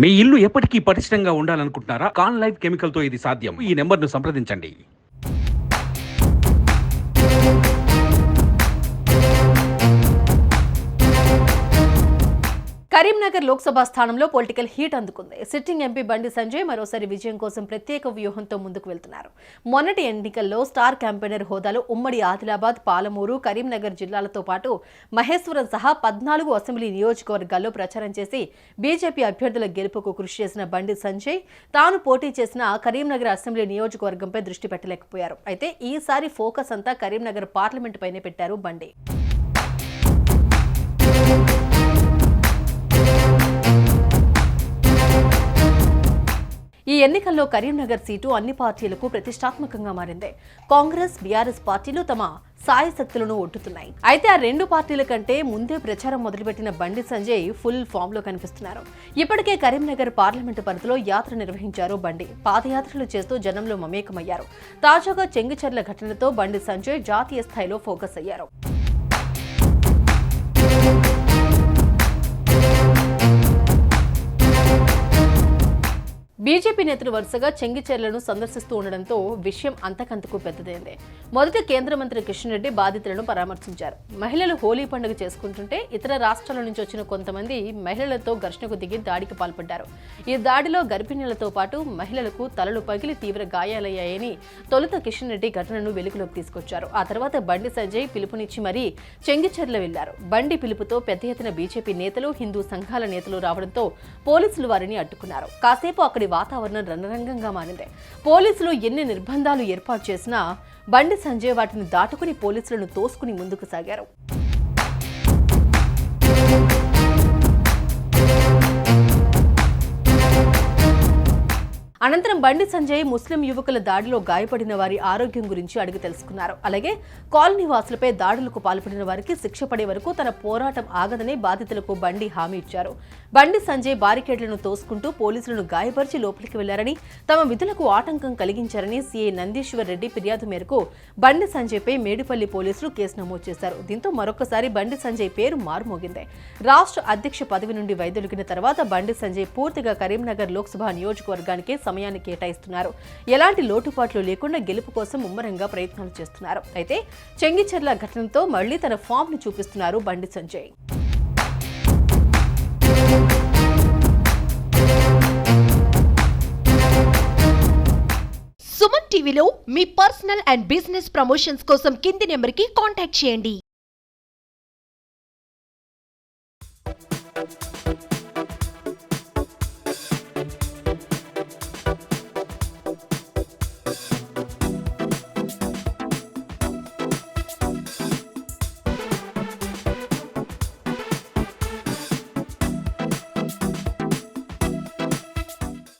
మీ ఇల్లు ఎప్పటికీ పటిష్టంగా ఉండాలనుకుంటున్నారా? కాన్ లైఫ్ కెమికల్తో ఇది సాధ్యం. ఈ నెంబర్ను సంప్రదించండి. కరీంనగర్ లోక్సభ స్థానంలో పొలిటికల్ హీట్ అందుకుంది. సిట్టింగ్ ఎంపీ బండి సంజయ్ మరోసారి విజయం కోసం ప్రత్యేక వ్యూహంతో ముందుకు వెళ్తున్నారు. మొన్నటి ఎన్నికల్లో స్టార్ క్యాంపెయినర్ హోదాలో ఉమ్మడి ఆదిలాబాద్ పాలమూరు కరీంనగర్ జిల్లాలతో పాటు మహేశ్వరం సహా పద్నాలుగు అసెంబ్లీ నియోజకవర్గాల్లో ప్రచారం చేసి బీజేపీ అభ్యర్థుల గెలుపుకు కృషి చేసిన బండి సంజయ్ తాను పోటీ చేసిన కరీంనగర్ అసెంబ్లీ నియోజకవర్గంపై దృష్టి పెట్టలేకపోయారు. అయితే ఈసారి ఫోకస్ అంతా కరీంనగర్ పార్లమెంట్ పైనే పెట్టారు బండి. ఈ ఎన్నికల్లో కరీంనగర్ సీటు అన్ని పార్టీలకు ప్రతిష్టాత్మకంగా మారింది. కాంగ్రెస్ బీఆర్ఎస్ పార్టీలు తమ సాయశక్తులను ఒడ్డుతున్నాయి. అయితే ఆ రెండు పార్టీల కంటే ముందే ప్రచారం మొదలుపెట్టిన బండి సంజయ్ ఫుల్ ఫామ్లో కనిపిస్తున్నారు. ఇప్పటికే కరీంనగర్ పార్లమెంటు పరిధిలో యాత్ర నిర్వహించారు బండి. పాదయాత్రలు చేస్తూ జనంలో మమేకమయ్యారు. తాజాగా చెంగుచెర్ల ఘటనతో బండి సంజయ్ జాతీయ స్థాయిలో ఫోకస్ అయ్యారు. బీజేపీ నేతలు వరుసగా చెంగిచెర్లను సందర్శిస్తూ ఉండడంతో విషయం అంతకంతకు పెద్దదైంది. మొదట కేంద్ర మంత్రి కిషన్ రెడ్డి బాధితులను పరామర్శించారు. మహిళలు హోలీ పండుగ చేసుకుంటుంటే ఇతర రాష్ట్రాల నుంచి వచ్చిన కొంతమంది మహిళలతో ఘర్షణకు దిగి దాడికి పాల్పడ్డారు. ఈ దాడిలో గర్భిణీలతో పాటు మహిళలకు తలలు పగిలి తీవ్ర గాయాలయ్యాయని తొలుత కిషన్ రెడ్డి ఘటనను వెలుగులోకి తీసుకొచ్చారు. ఆ తర్వాత బండి సంజయ్ పిలుపునిచ్చి మరీ చెంగిచెర్ల వెళ్ళారు బండి పిలుపుతో పెద్ద ఎత్తున బీజేపీ నేతలు హిందూ సంఘాల నేతలు రావడంతో పోలీసులు వారిని అడ్డుకున్నారు. కాసేపు అక్కడి వాతావరణం రణరంగంగా మారింది. పోలీసులు ఎన్ని నిర్బంధాలు ఏర్పాటు చేసినా బండి సంజయ్ వాటిని దాటుకుని పోలీసులను తోసుకుని ముందుకు సాగారు. అనంతరం బండి సంజయ్ ముస్లిం యువకుల దాడిలో గాయపడిన వారి ఆరోగ్యం గురించి అడిగి తెలుసుకున్నారు. అలాగే కాలనీ వాసులపై దాడులకు పాల్పడిన వారికి శిక్ష పడే వరకు తన పోరాటం ఆగదని బాధితులకు బండి హామీ ఇచ్చారు. బండి సంజయ్ బారికేడ్లను తోసుకుంటూ పోలీసులను గాయపరిచి లోపలికి వెళ్ళారని తమ విధులకు ఆటంకం కలిగించారని సీఐ నందీశ్వర్ రెడ్డి ఫిర్యాదు మేరకు బండి సంజయ్పై మేడిపల్లి పోలీసులు కేసు నమోదు చేశారు. దీంతో మరొకసారి బండి సంజయ్ పేరు మారుమోగింది. రాష్ట్ర అధ్యక్ష పదవి నుండి వైదొలిగిన తర్వాత బండి సంజయ్ పూర్తిగా కరీంనగర్ లోక్సభ నియోజకవర్గానికి సమయాన్ని కేటాయిస్తున్నారు. ఎలాంటి లోటుపాట్లు లేకుండా గెలుపు కోసం ముమ్మరంగా ప్రయత్నాలు చేస్తున్నారు. అయితే చెంగిచెర్ల ఘటనతో మళ్ళీ తన ఫామ్ను చూపిస్తున్నారు బండి సంజయ్. సుమన్ టీవీలో మీ పర్సనల్ అండ్ బిజినెస్ ప్రమోషన్స్ కోసం కింది నెంబర్కి కాంటాక్ట్ చేయండి.